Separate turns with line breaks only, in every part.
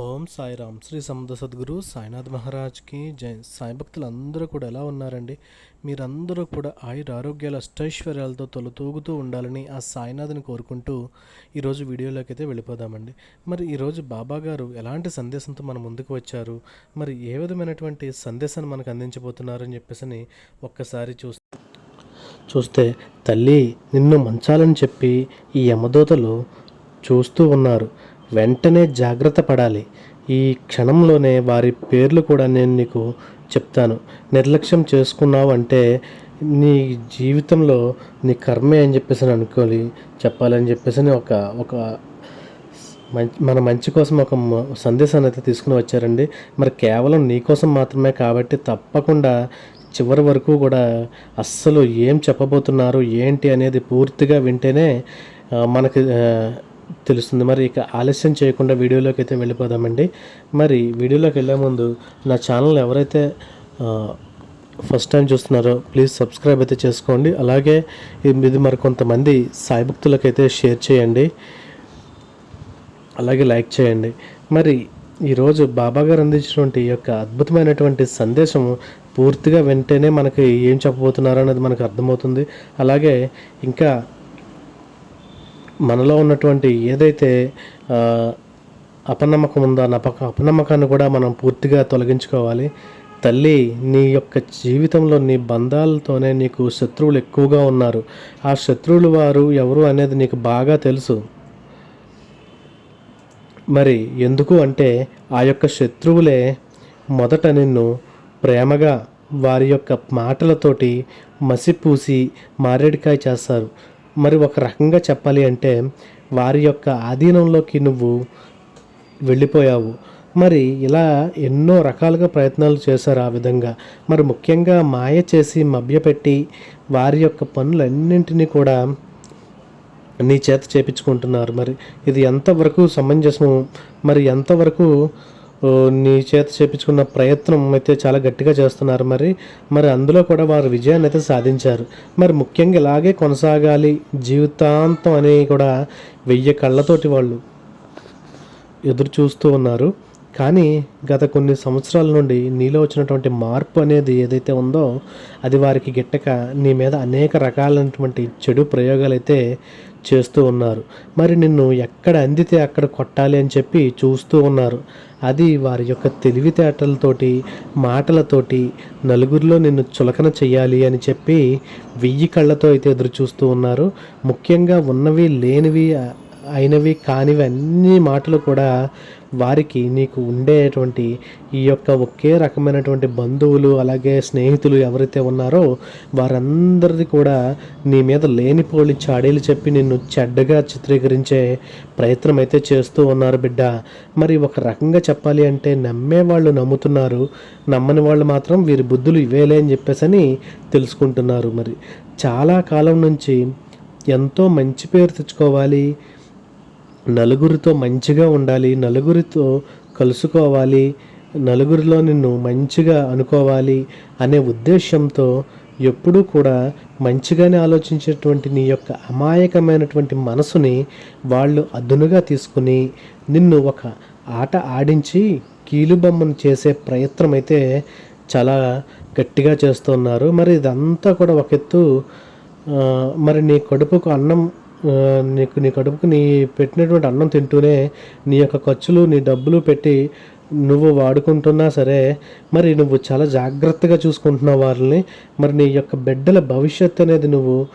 ఓం సాయిరామ్. శ్రీ సముద్ర సద్గురు సాయినాథ్ మహారాజ్కి జై. సాయి భక్తులందరూ కూడా ఎలా ఉన్నారండి? మీరందరూ కూడా ఆయుర ఆరోగ్యాల అష్టైశ్వర్యాలతో తొలతూగుతూ ఉండాలని ఆ సాయినాథ్ని కోరుకుంటూ ఈరోజు వీడియోలోకి అయితే వెళ్ళిపోదామండి. మరి ఈరోజు బాబా గారు ఎలాంటి సందేశంతో మన ముందుకు వచ్చారు? మరి ఏ విధమైనటువంటి సందేశాన్ని మనకు అందించబోతున్నారని చెప్పేసి ఒక్కసారి చూస్తే చూస్తే తల్లి నిన్ను మంచాలని చెప్పి ఈ యమదూతలు చూస్తూ ఉన్నారు. వెంటనే జాగ్రత్త పడాలి. ఈ క్షణంలోనే వారి పేర్లు కూడా నేను నీకు చెప్తాను. నిర్లక్ష్యం చేసుకున్నావు అంటే నీ జీవితంలో నీ కర్మే అని చెప్పేసి అని అనుకోవాలి చెప్పాలని చెప్పేసి అని ఒక ఒక మంచి మన మంచి కోసం ఒక సందేశాన్ని అయితే తీసుకుని వచ్చారండి. మరి కేవలం నీ కోసం మాత్రమే కాబట్టి తప్పకుండా చివరి వరకు కూడా అస్సలు ఏం చెప్పబోతున్నారు ఏంటి అనేది పూర్తిగా వింటేనే మనకి తెలుస్తుంది. మరి ఇక ఆలస్యం చేయకుండా వీడియోలోకి అయితే వెళ్ళిపోదామండి. మరి వీడియోలోకి వెళ్ళే ముందు నా ఛానల్ ఎవరైతే ఫస్ట్ టైం చూస్తున్నారో ప్లీజ్ సబ్స్క్రైబ్ అయితే చేసుకోండి. అలాగే ఇది మరి కొంతమంది సాయభక్తులకైతే షేర్ చేయండి. అలాగే లైక్ చేయండి. మరి ఈరోజు బాబా గారు అందించినటువంటి ఈ యొక్క అద్భుతమైనటువంటి సందేశం పూర్తిగా వింటేనే మనకి ఏం చెప్పబోతున్నారో అనేది మనకు అర్థమవుతుంది. అలాగే ఇంకా మనలో ఉన్నటువంటి ఏదైతే అపనమ్మకం ఉందో నపక అపనమ్మకాన్ని కూడా మనం పూర్తిగా తొలగించుకోవాలి. తల్లి నీ యొక్క జీవితంలో నీ బంధాలతోనే నీకు శత్రువులు ఎక్కువగా ఉన్నారు. ఆ శత్రువులు వారు ఎవరు అనేది నీకు బాగా తెలుసు. మరి ఎందుకు అంటే ఆ యొక్క శత్రువులే మొదట నిన్ను ప్రేమగా వారి యొక్క మాటలతోటి మసిపూసి మారేడికాయ చేస్తారు. మరి ఒక రకంగా చెప్పాలి అంటే వారి యొక్క ఆధీనంలోకి నువ్వు వెళ్ళిపోయావు. మరి ఇలా ఎన్నో రకాలుగా ప్రయత్నాలు చేశారు ఆ విధంగా. మరి ముఖ్యంగా మాయ చేసి మభ్యపెట్టి వారి యొక్క పనులన్నింటినీ కూడా నీ చేత చేపించుకుంటున్నారు. మరి ఇది ఎంతవరకు సమంజసము? మరి ఎంతవరకు నీ చేత చేపించుకున్న ప్రయత్నం అయితే చాలా గట్టిగా చేస్తున్నారు మరి. మరి అందులో కూడా వారు విజయాన్ని అయితే సాధించారు. మరి ముఖ్యంగా ఇలాగే కొనసాగాలి జీవితాంతం అని కూడా వెయ్యి కళ్ళతోటి వాళ్ళు ఎదురు చూస్తూ ఉన్నారు. కానీ గత కొన్ని సంవత్సరాల నుండి నీలో వచ్చినటువంటి మార్పు అనేది ఏదైతే ఉందో అది వారికి గిట్టక నీ మీద అనేక రకాలైనటువంటి చెడు ప్రయోగాలు అయితే చేస్తూ ఉన్నారు. మరి నిన్ను ఎక్కడ అందితే అక్కడ కొట్టాలి అని చెప్పి చూస్తూ ఉన్నారు. అది వారి యొక్క తెలివితేటలతోటి మాటలతోటి నలుగురిలో నిన్ను చులకన చెయ్యాలి అని చెప్పి వెయ్యి కళ్ళతో అయితే ఎదురు చూస్తూ ఉన్నారు. ముఖ్యంగా ఉన్నవి లేనివి అయినవి కానివి అన్ని మాటలు కూడా వారికి నీకు ఉండేటువంటి ఈ యొక్క ఒకే రకమైనటువంటి బంధువులు అలాగే స్నేహితులు ఎవరైతే ఉన్నారో వారందరిది కూడా నీ మీద లేనిపోలి చాడీలు చెప్పి నిన్ను చెడ్డగా చిత్రీకరించే ప్రయత్నం అయితే చేస్తూ ఉన్నారు బిడ్డ. మరి ఒక రకంగా చెప్పాలి అంటే నమ్మే వాళ్ళు నమ్ముతున్నారు నమ్మని వాళ్ళు మాత్రం వీరి బుద్ధులు ఇవేలే అని చెప్పేసని తెలుసుకుంటున్నారు. మరి చాలా కాలం నుంచి ఎంతో మంచి పేరు తెచ్చుకోవాలి నలుగురితో మంచిగా ఉండాలి నలుగురితో కలుసుకోవాలి నలుగురిలో నిన్ను మంచిగా అనుకోవాలి అనే ఉద్దేశంతో ఎప్పుడూ కూడా మంచిగానే ఆలోచించేటువంటి నీ యొక్క అమాయకమైనటువంటి మనసుని వాళ్ళు అదునుగా తీసుకుని నిన్ను ఒక ఆట ఆడించి కీలుబొమ్మను చేసే ప్రయత్నం అయితే చాలా గట్టిగా చేస్తున్నారు మరి ఇదంతా కూడా ఒక ఎత్తు మరి నీ కడుపుకు అన్నం నీకు నీ కడుపుకు నీ పెట్టినటువంటి అన్నం తింటూనే నీ యొక్క ఖర్చులు నీ డబ్బులు పెట్టి నువ్వు వాడుకుంటున్నా సరే మరి నువ్వు చాలా జాగ్రత్తగా చూసుకుంటున్నావు వారిని మరి నీ యొక్క బిడ్డల భవిష్యత్తు అనేది నువ్వు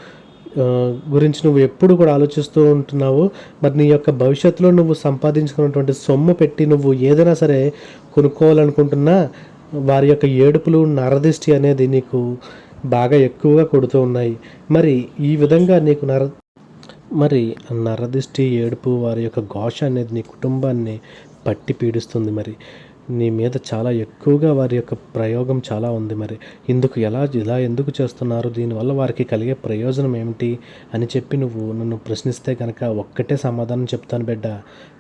గురించి నువ్వు ఎప్పుడు కూడా ఆలోచిస్తూ ఉంటున్నావు. మరి నీ యొక్క భవిష్యత్తులో నువ్వు సంపాదించుకున్నటువంటి సొమ్ము పెట్టి నువ్వు ఏదైనా సరే కొనుక్కోవాలనుకుంటున్నా వారి యొక్క ఏడుపులు నరదిష్టి అనేది నీకు బాగా ఎక్కువగా కొడుతూ ఉన్నాయి. మరి ఈ విధంగా నీకు నర మరి నరదిష్టి ఏడుపు వారి యొక్క ఘోష అనేది నీ కుటుంబాన్ని పట్టి పీడిస్తుంది మరి. నీ మీద చాలా ఎక్కువగా వారి యొక్క ప్రయోగం చాలా ఉంది మరి. ఇందుకు ఎలా ఇలా ఎందుకు చేస్తున్నారు? దీనివల్ల వారికి కలిగే ప్రయోజనం ఏమిటి అని చెప్పి నువ్వు నన్ను ప్రశ్నిస్తే కనుక ఒక్కటే సమాధానం చెప్తాను బిడ్డ.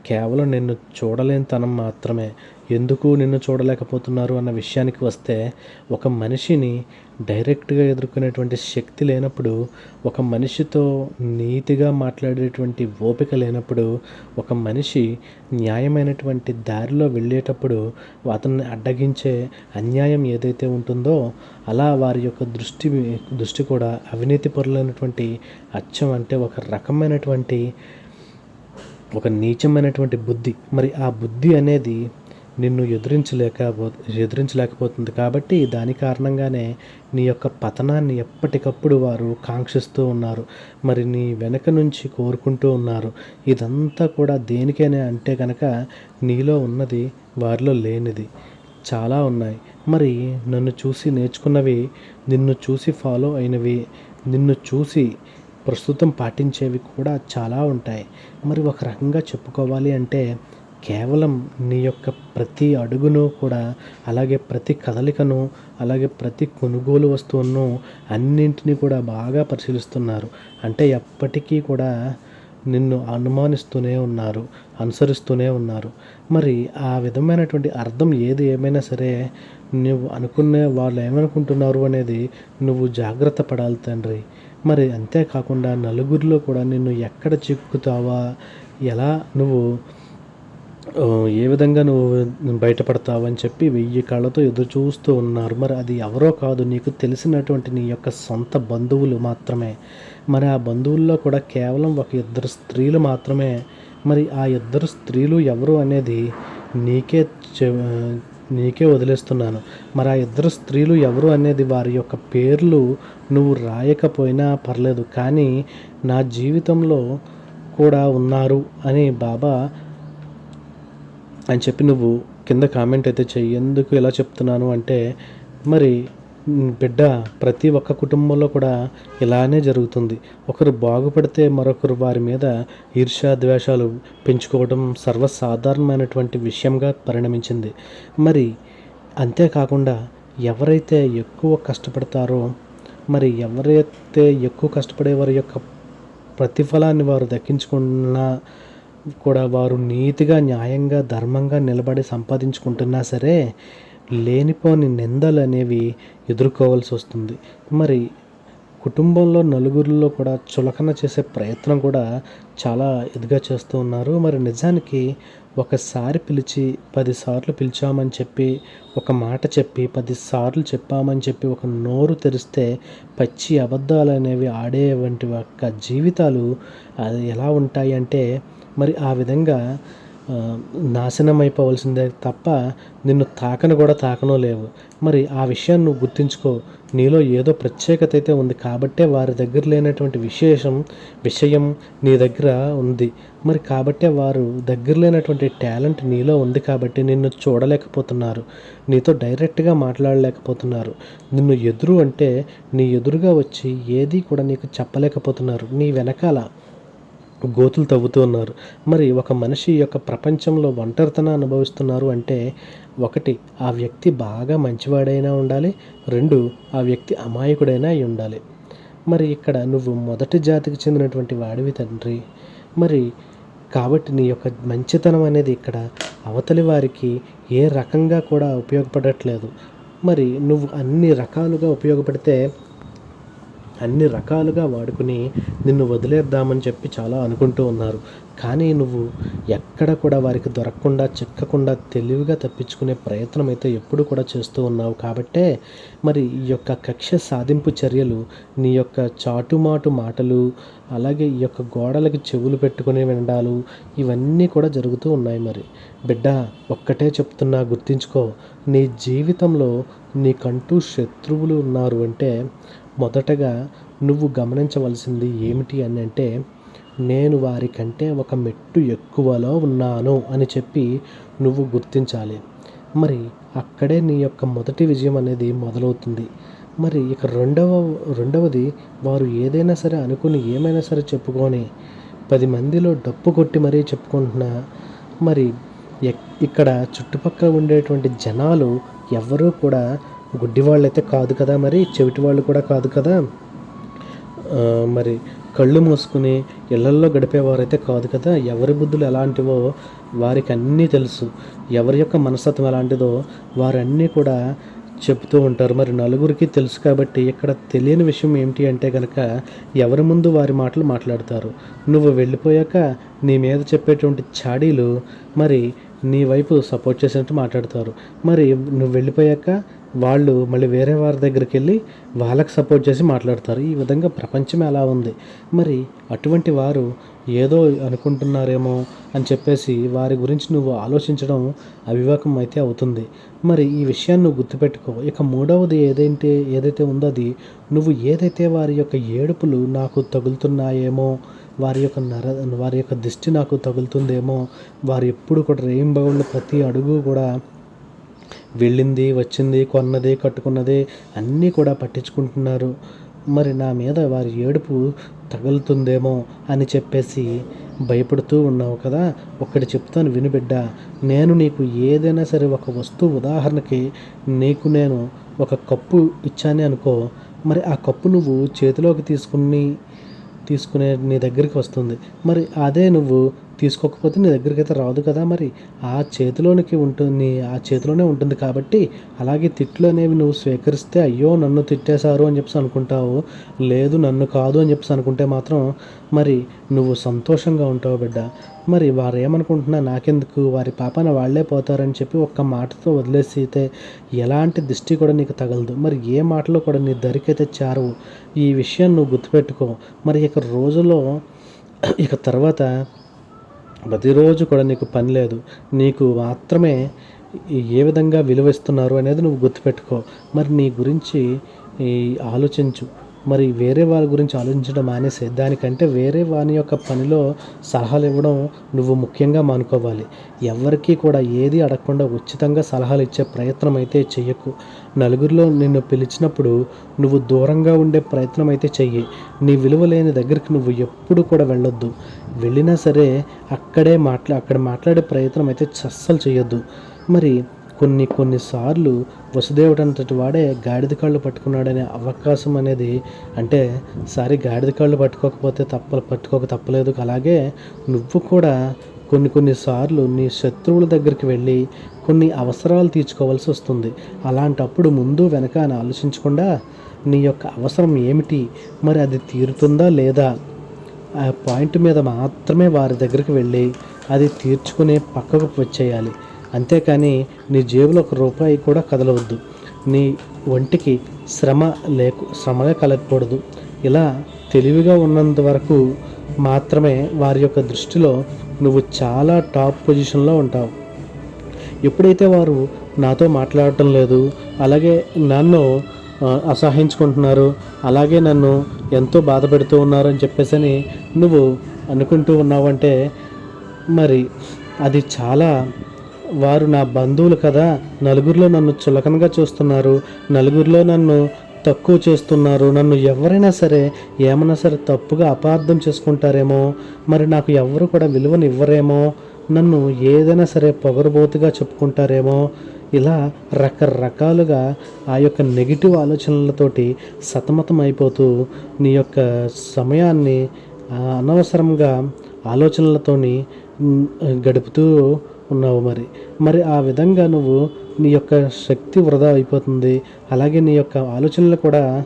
కేవలం నిన్ను చూడలేని తనం మాత్రమే. ఎందుకు నిన్ను చూడలేకపోతున్నారు అన్న విషయానికి వస్తే ఒక మనిషిని డైరెక్ట్గా ఎదుర్కొనేటువంటి శక్తి లేనప్పుడు ఒక మనిషితో నీతిగా మాట్లాడేటువంటి ఓపిక లేనప్పుడు ఒక మనిషి న్యాయమైనటువంటి దారిలో వెళ్ళేటప్పుడు అతన్ని అడ్డగించే అన్యాయం ఏదైతే ఉంటుందో అలా వారి యొక్క దృష్టి దృష్టి కూడా అవినీతి పరులైనటువంటి అచ్చం అంటే ఒక రకమైనటువంటి ఒక నీచమైనటువంటి బుద్ధి. మరి ఆ బుద్ధి అనేది నిన్ను ఎదురించలేకపో ఎదురించలేకపోతుంది కాబట్టి దాని కారణంగానే నీ యొక్క పతనాన్ని ఎప్పటికప్పుడు వారు కాంక్షిస్తూ ఉన్నారు. మరి నీ వెనక నుంచి కోరుకుంటూ ఉన్నారు. ఇదంతా కూడా దేనికైనా అంటే కనుక నీలో ఉన్నది వారిలో లేనిది చాలా ఉన్నాయి. మరి నన్ను చూసి నేర్చుకున్నవి నిన్ను చూసి ఫాలో అయినవి నిన్ను చూసి ప్రస్తుతం పాటించేవి కూడా చాలా ఉంటాయి. మరి ఒక రకంగా చెప్పుకోవాలి అంటే కేవలం నీ యొక్క ప్రతి అడుగును కూడా అలాగే ప్రతి కదలికను అలాగే ప్రతి కొనుగోలు వస్తువును అన్నింటినీ కూడా బాగా పరిశీలిస్తున్నారు. అంటే ఎప్పటికీ కూడా నిన్ను అనుమానిస్తూనే ఉన్నారు అనుసరిస్తూనే ఉన్నారు. మరి ఆ విధమైనటువంటి అర్థం ఏది ఏమైనా సరే నువ్వు అనుకునే వాళ్ళు ఏమనుకుంటున్నారు అనేది నువ్వు జాగ్రత్త పడాలి తండ్రి. మరి అంతేకాకుండా నలుగురిలో కూడా నిన్ను ఎక్కడ చిక్కుతావా? ఎలా నువ్వు ఏ విధంగా నువ్వు బయటపడతావు అని చెప్పి వెయ్యి కళ్ళతో ఎదురు చూస్తూ ఉన్నారు. మరి అది ఎవరో కాదు నీకు తెలిసినటువంటి నీ యొక్క సొంత బంధువులు మాత్రమే. మరి ఆ బంధువుల్లో కూడా కేవలం ఒక ఇద్దరు స్త్రీలు మాత్రమే. మరి ఆ ఇద్దరు స్త్రీలు ఎవరు అనేది నీకే చె- నీకే వదిలేస్తున్నాను. మరి ఆ ఇద్దరు స్త్రీలు ఎవరు అనేది వారి యొక్క పేర్లు నువ్వు రాయకపోయినా పర్లేదు. కానీ నా జీవితంలో కూడా ఉన్నారు అని బాబా అని చెప్పి నువ్వు కింద కామెంట్ అయితే చెయ్యి. ఎందుకు ఇలా చెప్తున్నాను అంటే మరి బిడ్డ ప్రతి ఒక్క కుటుంబంలో కూడా ఇలానే జరుగుతుంది. ఒకరు బాగుపడితే మరొకరు వారి మీద ఈర్ష్యా ద్వేషాలు పెంచుకోవడం సర్వసాధారణమైనటువంటి విషయంగా పరిణమించింది. మరి అంతేకాకుండా ఎవరైతే ఎక్కువ కష్టపడతారో మరి ఎవరైతే ఎక్కువ కష్టపడే వారి యొక్క ప్రతిఫలాన్ని వారు దక్కించుకున్నా కూడా వారు నీతిగా న్యాయంగా ధర్మంగా నిలబడి సంపాదించుకుంటున్నా సరే లేనిపోని నిందలు అనేవి ఎదుర్కోవాల్సి వస్తుంది. మరి కుటుంబంలో నలుగురిలో కూడా చులకన చేసే ప్రయత్నం కూడా చాలా ఇదిగా చేస్తూ ఉన్నారు. మరి నిజానికి ఒకసారి పిలిచి పదిసార్లు పిలిచామని చెప్పి ఒక మాట చెప్పి పదిసార్లు చెప్పామని చెప్పి ఒక నోరు తెరిస్తే పచ్చి అబద్ధాలు అనేవి ఆడే వంటి యొక్క జీవితాలు అది ఎలా ఉంటాయి అంటే మరి ఆ విధంగా నాశనం అయిపోవలసిందే తప్ప నిన్ను తాకను కూడా తాకనో లేవు. మరి ఆ విషయాన్ని నువ్వు గుర్తుంచుకో. నీలో ఏదో ప్రత్యేకత అయితే ఉంది. కాబట్టే వారి దగ్గర లేనటువంటి విశేషం విషయం నీ దగ్గర ఉంది. మరి కాబట్టే వారు దగ్గర లేనటువంటి టాలెంట్ నీలో ఉంది కాబట్టి నిన్ను చూడలేకపోతున్నారు. నీతో డైరెక్ట్గా మాట్లాడలేకపోతున్నారు. నిన్ను ఎదురు అంటే నీ ఎదురుగా వచ్చి ఏది కూడా నీకు చెప్పలేకపోతున్నారు. నీ వెనకాల గోతులు తవ్వుతూ ఉన్నారు. మరి ఒక మనిషి యొక్క ప్రపంచంలో ఒంటరితనం అనుభవిస్తున్నారు అంటే ఒకటి ఆ వ్యక్తి బాగా మంచివాడైనా ఉండాలి. రెండు ఆ వ్యక్తి అమాయకుడైనా అయి ఉండాలి. మరి ఇక్కడ నువ్వు మొదటి జాతికి చెందినటువంటి వాడివి తండ్రి. మరి కాబట్టి నీ యొక్క మంచితనం అనేది ఇక్కడ అవతలి వారికి ఏ రకంగా కూడా ఉపయోగపడట్లేదు. మరి నువ్వు అన్ని రకాలుగా ఉపయోగపడితే అన్ని రకాలుగా వాడుకుని నిన్ను వదిలేద్దామని చెప్పి చాలా అనుకుంటూ ఉన్నారు. కానీ నువ్వు ఎక్కడ కూడా వారికి దొరకకుండా చిక్కకుండా తెలివిగా తప్పించుకునే ప్రయత్నం అయితే ఎప్పుడు కూడా చేస్తూ ఉన్నావు. కాబట్టే మరి ఈ యొక్క కక్ష సాధింపు చర్యలు నీ యొక్క చాటుమాటు మాటలు అలాగే ఈ యొక్క గోడలకి చెవులు పెట్టుకుని వినడాలు ఇవన్నీ కూడా జరుగుతూ ఉన్నాయి మరి. బిడ్డ ఒక్కటే చెప్తున్నా గుర్తించుకో. నీ జీవితంలో నీకంటూ శత్రువులు ఉన్నారు అంటే మొదటగా నువ్వు గమనించవలసింది ఏమిటి అని అంటే నేను వారికంటే ఒక మెట్టు ఎక్కువలో ఉన్నాను అని చెప్పి నువ్వు గుర్తించాలి. మరి అక్కడే నీ యొక్క మొదటి విజయం అనేది మొదలవుతుంది. మరి ఇక రెండవ రెండవది వారు ఏదైనా సరే అనుకుని ఏమైనా సరే చెప్పుకొని పది మందిలో డప్పు కొట్టి మరీ చెప్పుకుంటున్నా మరి ఎక్- ఇక్కడ చుట్టుపక్కల ఉండేటువంటి జనాలు ఎవ్వరూ కూడా గుడ్డి వాళ్ళైతే కాదు కదా మరి చెవిటి వాళ్ళు కూడా కాదు కదా? మరి కళ్ళు మూసుకుని ఇళ్ళల్లో గడిపేవారైతే కాదు కదా? ఎవరి బుద్ధులు ఎలాంటివో వారికి అన్నీ తెలుసు. ఎవరి యొక్క మనస్తత్వం ఎలాంటిదో వారన్నీ కూడా చెప్తూ ఉంటారు. మరి నలుగురికి తెలుసు కాబట్టి ఇక్కడ తెలియని విషయం ఏమిటి అంటే కనుక ఎవరి ముందు వారి మాటలు మాట్లాడతారు. నువ్వు వెళ్ళిపోయాక నీ మీద చెప్పేటువంటి చాడీలు మరి నీ వైపు సపోర్ట్ చేసినట్టు మాట్లాడతారు. మరి నువ్వు వెళ్ళిపోయాక వాళ్ళు మళ్ళీ వేరే వారి దగ్గరికి వెళ్ళి వాళ్ళకి సపోర్ట్ చేసి మాట్లాడతారు. ఈ విధంగా ప్రపంచం ఎలా ఉంది? మరి అటువంటి వారు ఏదో అనుకుంటున్నారేమో అని చెప్పేసి వారి గురించి నువ్వు ఆలోచించడం అవివేకం అయితే అవుతుంది. మరి ఈ విషయాన్ని నువ్వు గుర్తుపెట్టుకో. ఇక మూడవది ఏదైతే ఏదైతే ఉందో అది నువ్వు ఏదైతే వారి యొక్క ఏడుపులు నాకు తగులుతున్నాయేమో వారి యొక్క నర వారి యొక్క దిష్టి నాకు తగులుతుందేమో వారు ఎప్పుడు కూడా రెయిన్బౌళ్ళు ప్రతి అడుగు కూడా వెళ్ళింది వచ్చింది కొన్నది కట్టుకున్నది అన్నీ కూడా పట్టించుకుంటున్నారు. మరి నా మీద వారి ఏడుపు తగులుతుందేమో అని చెప్పేసి భయపడుతూ ఉన్నావు కదా? ఒక్కటి చెప్తాను వినుబిడ్డ నేను నీకు ఏదైనా సరే ఒక వస్తువు ఉదాహరణకి నీకు నేను ఒక కప్పు ఇచ్చానే అనుకో మరి ఆ కప్పు నువ్వు చేతిలోకి తీసుకుని తీసుకునే నీ దగ్గరికి వస్తుంది. మరి అదే నువ్వు తీసుకోకపోతే నీ దగ్గరికి అయితే రాదు కదా మరి. ఆ చేతిలోనికి ఉంటుంది ఆ చేతిలోనే ఉంటుంది కాబట్టి అలాగే తిట్లు అనేవి నువ్వు స్వీకరిస్తే అయ్యో నన్ను తిట్టేశారు అని చెప్పేసి అనుకుంటావు. లేదు నన్ను కాదు అని చెప్పేసి అనుకుంటే మాత్రం మరి నువ్వు సంతోషంగా ఉంటావు బిడ్డ. మరి వారు ఏమనుకుంటున్నా నాకెందుకు? వారి పాపన వాళ్ళే పోతారని చెప్పి ఒక్క మాటతో వదిలేసితే ఎలాంటి దిష్టి కూడా నీకు తగలదు. మరి ఏ మాటలో కూడా నీ దరికైతే చేరవు. ఈ విషయాన్ని నువ్వు గుర్తుపెట్టుకో. మరి ఇక రోజులో ఇక తర్వాత ప్రతిరోజు కూడా నీకు పని లేదు. నీకు మాత్రమే ఏ విధంగా విలువ ఇస్తున్నారు అనేది నువ్వు గుర్తుపెట్టుకో. మరి నీ గురించి ఈ ఆలోచించు. మరి వేరే వాళ్ళ గురించి ఆలోచించడం మానేసే. దానికంటే వేరే వాని యొక్క పనిలో సలహాలు ఇవ్వడం నువ్వు ముఖ్యంగా మానుకోవాలి. ఎవరికీ కూడా ఏది అడగకుండా ఉచితంగా సలహాలు ఇచ్చే ప్రయత్నం అయితే చెయ్యకు. నలుగురిలో నిన్ను పిలిచినప్పుడు నువ్వు దూరంగా ఉండే ప్రయత్నం అయితే చెయ్యి. నీ విలువ లేని దగ్గరికి నువ్వు ఎప్పుడు కూడా వెళ్ళొద్దు. వెళ్ళినా సరే అక్కడే మాట్లా అక్కడ మాట్లాడే ప్రయత్నం అయితే అస్సలు చేయొద్దు మరి కొన్ని కొన్నిసార్లు వసుదేవుడు అంతటి వాడే గాడిద కాళ్ళు పట్టుకున్నాడనే అవకాశం అనేది అంటే సారి గాడిద కాళ్ళు పట్టుకోకపోతే తప్ప పట్టుకోక తప్పలేదు. అలాగే నువ్వు కూడా కొన్ని కొన్నిసార్లు నీ శత్రువుల దగ్గరికి వెళ్ళి కొన్ని అవసరాలు తీర్చుకోవాల్సి వస్తుంది. అలాంటప్పుడు ముందు వెనక అని ఆలోచించకుండా నీ యొక్క అవసరం ఏమిటి? మరి అది తీరుతుందా లేదా? ఆ పాయింట్ మీద మాత్రమే వారి దగ్గరికి వెళ్ళి అది తీర్చుకునే పక్కకు వచ్చేయాలి. అంతేకాని నీ జేబులో ఒక రూపాయి కూడా కదలవద్దు. నీ ఒంటికి శ్రమ లేకు శ్రమగా కలగకూడదు. ఇలా తెలివిగా ఉన్నంత వరకు మాత్రమే వారి యొక్క దృష్టిలో నువ్వు చాలా టాప్ పొజిషన్లో ఉంటావు. ఎప్పుడైతే వారు నాతో మాట్లాడటం లేదు అలాగే నన్ను అసహించుకుంటున్నారు అలాగే నన్ను ఎంతో బాధ పెడుతూ ఉన్నారు అని చెప్పేసి అని నువ్వు అనుకుంటూ ఉన్నావంటే మరి అది చాలా వారు నా బంధువులు కదా నలుగురిలో నన్ను చులకనగా చూస్తున్నారు నలుగురిలో నన్ను తక్కువ చేస్తున్నారు నన్ను ఎవరైనా సరే ఏమైనా సరే తప్పుగా అపార్థం చేసుకుంటారేమో మరి నాకు ఎవరు కూడా విలువను ఇవ్వరేమో నన్ను ఏదైనా సరే పొగరుబోతుగా చెప్పుకుంటారేమో ఇలా రకరకాలుగా ఆ యొక్క నెగిటివ్ ఆలోచనలతోటి సతమతం అయిపోతూ నీ యొక్క సమయాన్ని అనవసరంగా ఆలోచనలతోని గడుపుతూ ఉన్నావు మరి. మరి ఆ విధంగా నువ్వు నీ యొక్క శక్తి వృధా అయిపోతుంది. అలాగే నీ యొక్క ఆలోచనలు కూడా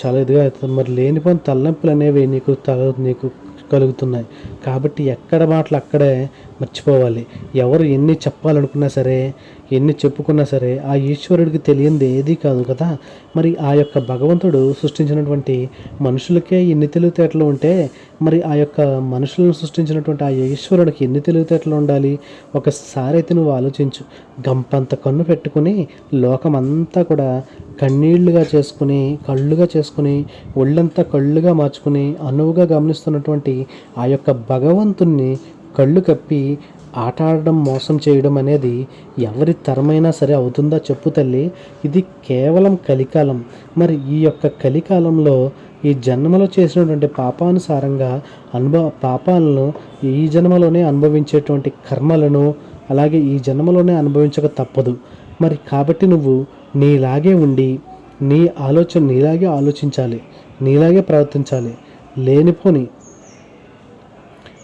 చాలా ఇదిగా అవుతుంది. మరి లేనిపోయిన తలనొప్పులు అనేవి నీకు తగ నీకు కలుగుతున్నాయి. కాబట్టి ఎక్కడ మాటలు అక్కడే మర్చిపోవాలి. ఎవరు ఎన్ని చెప్పాలనుకున్నా సరే ఎన్ని చెప్పుకున్నా సరే ఆ ఈశ్వరుడికి తెలియంది ఏదీ కాదు కదా? మరి ఆ యొక్క భగవంతుడు సృష్టించినటువంటి మనుషులకే ఎన్ని తెలివితేటలు ఉంటే మరి ఆ యొక్క మనుషులను సృష్టించినటువంటి ఆ ఈశ్వరుడికి ఎన్ని తెలివితేటలు ఉండాలి? ఒకసారి అయితే నువ్వు ఆలోచించు. గంపంత కన్ను పెట్టుకుని లోకమంతా కూడా కన్నీళ్ళుగా చేసుకుని కళ్ళుగా చేసుకుని ఒళ్ళంతా కళ్ళుగా మార్చుకుని అనువుగా గమనిస్తున్నటువంటి ఆ యొక్క భగవంతుణ్ణి కళ్ళు కప్పి ఆట ఆడడం మోసం చేయడం అనేది ఎవరి తరమైనా సరే అవుతుందా చెప్పు తల్లి? ఇది కేవలం కలికాలం. మరి ఈ యొక్క కలికాలంలో ఈ జన్మలో చేసినటువంటి పాపానుసారంగా అనుభవ పాపాలను ఈ జన్మలోనే అనుభవించేటువంటి కర్మలను అలాగే ఈ జన్మలోనే అనుభవించక తప్పదు. మరి కాబట్టి నువ్వు నీలాగే ఉండి నీ ఆలోచన నీలాగే ఆలోచించాలి నీలాగే ప్రవర్తించాలి. లేనిపోని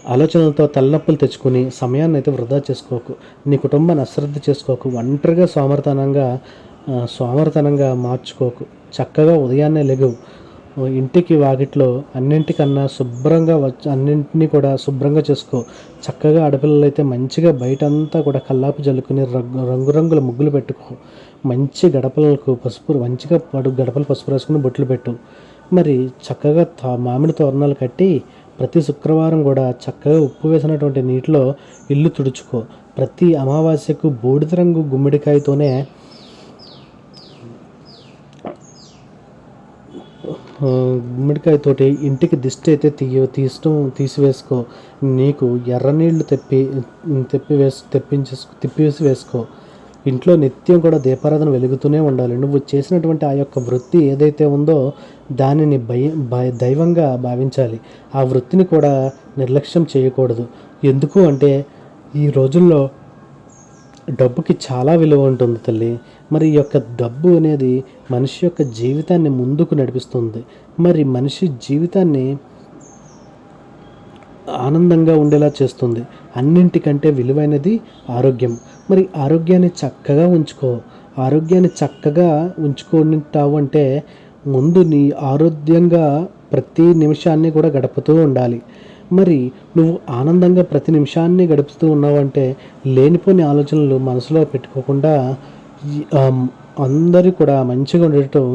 ఆలోచనలతో తలనొప్పులు తెచ్చుకుని సమయాన్ని అయితే వృధా చేసుకోకు. నీ కుటుంబాన్ని అశ్రద్ధ చేసుకోకు. ఒంటరిగా సోమరతనంగా ఆ, మార్చుకోకు. చక్కగా ఉదయాన్నే లెగు. ఇంటికి వాకిట్లో అన్నింటికన్నా శుభ్రంగా వచ్చి అన్నింటినీ కూడా శుభ్రంగా చేసుకో. చక్కగా ఆడపిల్లలు అయితే మంచిగా బయట అంతా కూడా కల్లాపు జల్లుకుని రంగు రంగురంగుల ముగ్గులు పెట్టుకో. మంచి గడపలకు పసుపు మంచిగా పడు గడపలు పసుపు రాసుకుని బొట్లు పెట్టు. మరి చక్కగా తా- మామిడి తోరణాలు కట్టి ప్రతి శుక్రవారం కూడా చక్కగా ఉప్పు వేసినటువంటి నీటిలో ఇల్లు తుడుచుకో. ప్రతి అమావాస్యకు బూడిద రంగు గుమ్మడికాయతోనే గుమ్మడికాయతోటి ఇంటికి దిష్టి అయితే తీయ తీయటం తీసివేసుకో. నీకు ఎర్ర నీళ్ళు తెప్పి తెప్పి వేసి తెప్పించేసుకో తిప్పివేసి వేసుకో. ఇంట్లో నిత్యం కూడా దీపారాధన వెలుగుతూనే ఉండాలి. నువ్వు చేసినటువంటి ఆ యొక్క వృత్తి ఏదైతే ఉందో దానిని భయ భయ దైవంగా భావించాలి. ఆ వృత్తిని కూడా నిర్లక్ష్యం చేయకూడదు. ఎందుకు అంటే ఈ రోజుల్లో డబ్బుకి చాలా విలువ ఉంటుంది తల్లి. మరి ఈ యొక్క డబ్బు అనేది మనిషి యొక్క జీవితాన్ని ముందుకు నడిపిస్తుంది. మరి మనిషి జీవితాన్ని ఆనందంగా ఉండేలా చేస్తుంది. అన్నింటికంటే విలువైనది ఆరోగ్యం. మరి ఆరోగ్యాన్ని చక్కగా ఉంచుకో. ఆరోగ్యాన్ని చక్కగా ఉంచుకుంటావు అంటే ముందు నీ ఆరోగ్యంగా ప్రతి నిమిషాన్ని కూడా గడుపుతూ ఉండాలి. మరి నువ్వు ఆనందంగా ప్రతి నిమిషాన్ని గడుపుతూ ఉన్నావంటే లేనిపోని ఆలోచనలు మనసులో పెట్టుకోకుండా అందరూ కూడా మంచిగా ఉండటం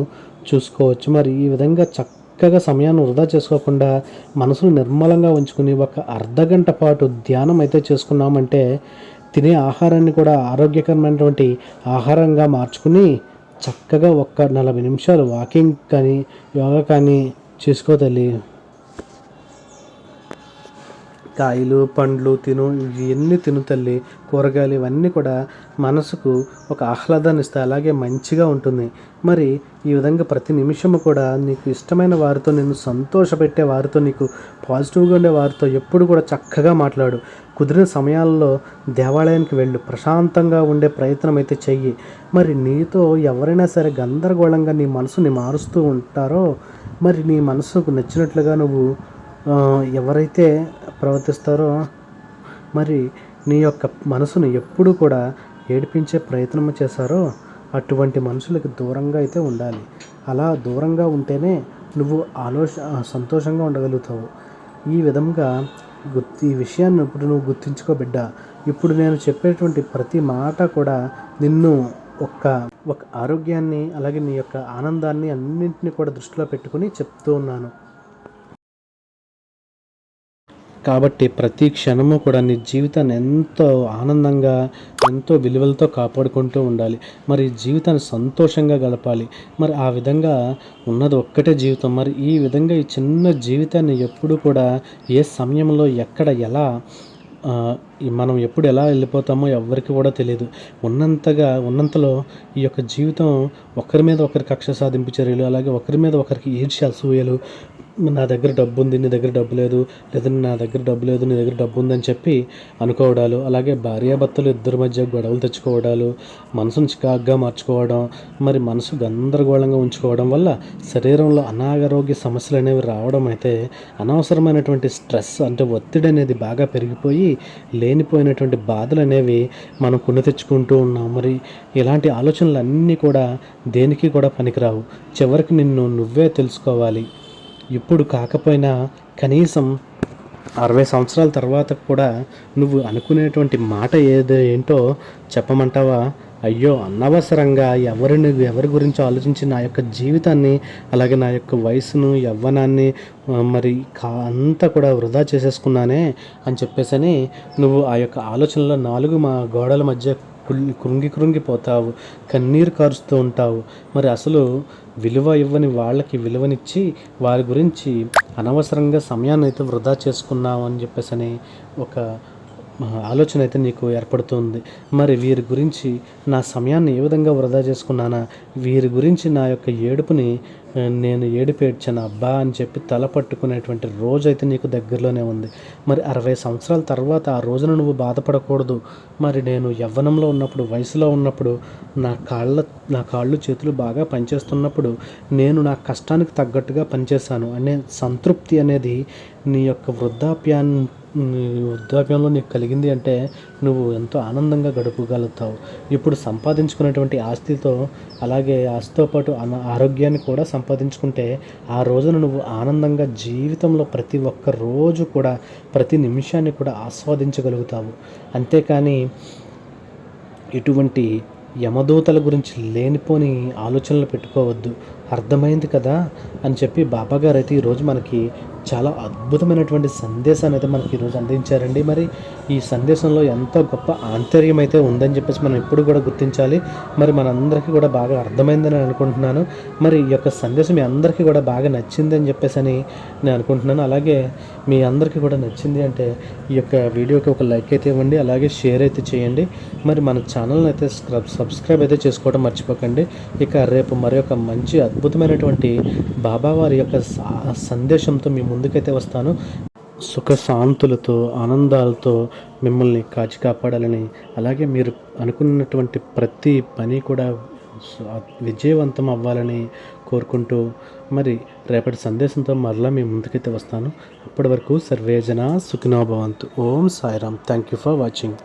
చూసుకోవచ్చు. మరి ఈ విధంగా చక్కగా సమయాన్ని వృధా చేసుకోకుండా మనసును నిర్మలంగా ఉంచుకుని ఒక అర్ధ గంట పాటు ధ్యానం అయితే చేసుకున్నామంటే తినే ఆహారాన్ని కూడా ఆరోగ్యకరమైనటువంటి ఆహారంగా మార్చుకుని చక్కగా ఒక్క నలభై నిమిషాలు వాకింగ్ కానీ యోగా కానీ చేసుకో తల్లి. కాయలు పండ్లు తిను ఇవన్నీ తిను తల్లి. కూరగాయలు ఇవన్నీ కూడా మనసుకు ఒక ఆహ్లాదాన్ని ఇస్తాయి. అలాగే మంచిగా ఉంటుంది. మరి ఈ విధంగా ప్రతి నిమిషము కూడా నీకు ఇష్టమైన వారితో నిన్ను సంతోషపెట్టే వారితో నీకు పాజిటివ్గా ఉండే వారితో ఎప్పుడు కూడా చక్కగా మాట్లాడు. కుదిరిన సమయాల్లో దేవాలయానికి వెళ్ళు. ప్రశాంతంగా ఉండే ప్రయత్నం అయితే చెయ్యి. మరి నీతో ఎవరైనా సరే గందరగోళంగా నీ మనసుని మారుస్తూ ఉంటారో మరి నీ మనసుకు నచ్చినట్లుగా నువ్వు ఎవరైతే ప్రవర్తిస్తారో మరి నీ యొక్క మనసును ఎప్పుడూ కూడా ఏడిపించే ప్రయత్నం చేశారో అటువంటి మనుషులకు దూరంగా అయితే ఉండాలి. అలా దూరంగా ఉంటేనే నువ్వు ఆలోచ సంతోషంగా ఉండగలుగుతావు. ఈ విధంగా గుర్తి ఈ విషయాన్ని ఇప్పుడు నువ్వు గుర్తుంచుకో బిడ్డ. ఇప్పుడు నేను చెప్పేటువంటి ప్రతి మాట కూడా నిన్ను ఒక్క ఒక ఆరోగ్యాన్ని అలాగే నీ యొక్క ఆనందాన్ని అన్నింటినీ కూడా దృష్టిలో పెట్టుకుని చెప్తూ ఉన్నాను. కాబట్టి ప్రతి క్షణము కూడా నీ జీవితాన్ని ఎంతో ఆనందంగా ఎంతో విలువలతో కాపాడుకుంటూ ఉండాలి. మరి జీవితాన్ని సంతోషంగా గడపాలి. మరి ఆ విధంగా ఉన్నది ఒక్కటే జీవితం. మరి ఈ విధంగా ఈ చిన్న జీవితాన్ని ఎప్పుడు కూడా ఏ సమయంలో ఎక్కడ ఎలా మనం ఎప్పుడు ఎలా వెళ్ళిపోతామో ఎవరికి కూడా తెలియదు. ఉన్నంతగా ఉన్నంతలో ఈ యొక్క జీవితం ఒకరి మీద ఒకరి కక్ష సాధింపు చర్యలు అలాగే ఒకరి మీద ఒకరికి ఈర్ష్య అసూయలు నా దగ్గర డబ్బు ఉంది నీ దగ్గర డబ్బు లేదు లేదా నా దగ్గర డబ్బు లేదు నీ దగ్గర డబ్బు ఉందని చెప్పి అనుకోవడాలు అలాగే భార్యాభర్తలు ఇద్దరి మధ్య గొడవలు తెచ్చుకోవడాలు మనసును చికాగ్గా మార్చుకోవడం మరి మనసు గందరగోళంగా ఉంచుకోవడం వల్ల శరీరంలో అనారోగ్య సమస్యలు అనేవి రావడం అయితే అనవసరమైనటువంటి స్ట్రెస్ అంటే ఒత్తిడి అనేది బాగా పెరిగిపోయి లేనిపోయినటువంటి బాధలు అనేవి మనం కొని తెచ్చుకుంటూ ఉన్నాం. మరి ఇలాంటి ఆలోచనలు అన్నీ కూడా దేనికి కూడా పనికిరావు. చివరికి నిన్ను నువ్వే తెలుసుకోవాలి. ఇప్పుడు కాకపోయినా కనీసం అరవై సంవత్సరాల తర్వాత కూడా నువ్వు అనుకునేటువంటి మాట ఏదో ఏంటో చెప్పమంటావా? అయ్యో అనవసరంగా ఎవరిని ఎవరి గురించి ఆలోచించి నా యొక్క జీవితాన్ని అలాగే నా యొక్క వయసును యవ్వనాన్ని మరి కా అంతా కూడా వృధా చేసేసుకున్నానే అని చెప్పేసని నువ్వు ఆ యొక్క ఆలోచనలో నాలుగు మా గోడల మధ్య కుల్- కృంగి కృంగిపోతావు కన్నీరు కారుస్తూ ఉంటావు. మరి అసలు విలువ ఇవ్వని వాళ్ళకి విలువనిచ్చి వారి గురించి అనవసరంగా సమయాన్ని అయితే వృధా చేసుకున్నావు అని చెప్పేసని ఒక ఆలోచన అయితే నీకు ఏర్పడుతుంది. మరి వీరి గురించి నా సమయాన్ని ఏ విధంగా వృధా చేసుకున్నానా? వీరి గురించి నా యొక్క ఏడుపుని నేను ఏడిపేడ్చాను అబ్బా అని చెప్పి తల పట్టుకునేటువంటి రోజు అయితే నీకు దగ్గరలోనే ఉంది. మరి అరవై సంవత్సరాల తర్వాత ఆ రోజున నువ్వు బాధపడకూడదు. మరి నేను యవ్వనంలో ఉన్నప్పుడు వయసులో ఉన్నప్పుడు నా కాళ్ళ నా కాళ్ళు చేతులు బాగా పనిచేస్తున్నప్పుడు నేను నా కష్టానికి తగ్గట్టుగా పనిచేశాను. అనే సంతృప్తి అనేది నీ యొక్క వృద్ధాప్యాన్ని నీ వృద్ధాప్యంలో నీకు కలిగింది అంటే నువ్వు ఎంతో ఆనందంగా గడపగలుగుతావు. ఇప్పుడు సంపాదించుకున్నటువంటి ఆస్తితో అలాగే ఆస్తితో పాటు అన ఆరోగ్యాన్ని కూడా సంపాదించుకుంటే ఆ రోజున నువ్వు ఆనందంగా జీవితంలో ప్రతి ఒక్క రోజు కూడా ప్రతి నిమిషాన్ని కూడా ఆస్వాదించగలుగుతావు. అంతేకాని ఇటువంటి యమదూతల గురించి లేనిపోని ఆలోచనలు పెట్టుకోవద్దు. అర్థమైంది కదా? అని చెప్పి బాబాగారు అయితే ఈరోజు మనకి చాలా అద్భుతమైనటువంటి సందేశాన్ని అయితే మనకి ఈరోజు అందించారండి. మరి ఈ సందేశంలో ఎంతో గొప్ప ఆంతర్యం అయితే ఉందని చెప్పేసి మనం ఎప్పుడు కూడా గుర్తించాలి. మరి మనందరికీ కూడా బాగా అర్థమైందని అనుకుంటున్నాను. మరి ఈ యొక్క సందేశం మీ అందరికీ కూడా బాగా నచ్చిందని చెప్పేసి అని నేను అనుకుంటున్నాను. అలాగే మీ అందరికీ కూడా నచ్చింది అంటే ఈ యొక్క వీడియోకి ఒక లైక్ అయితే ఇవ్వండి అలాగే షేర్ అయితే చేయండి. మరి మన ఛానల్ని అయితే స్క్రబ్ సబ్స్క్రైబ్ అయితే చేసుకోవడం మర్చిపోకండి. ఇక రేపు మరి మంచి అద్భుతమైనటువంటి బాబా వారి యొక్క సందేశంతో మేము ముందుకైతే వస్తాను. సుఖశాంతులతో ఆనందాలతో మిమ్మల్ని కాచి కాపాడాలని అలాగే మీరు అనుకున్నటువంటి ప్రతి పని కూడా విజయవంతం అవ్వాలని కోరుకుంటూ మరి రేపటి సందేశంతో మరలా మీ ముందుకైతే వస్తాను. అప్పటి వరకు సర్వేజన Sukhinobhavantu Om Sairam. Thank you for watching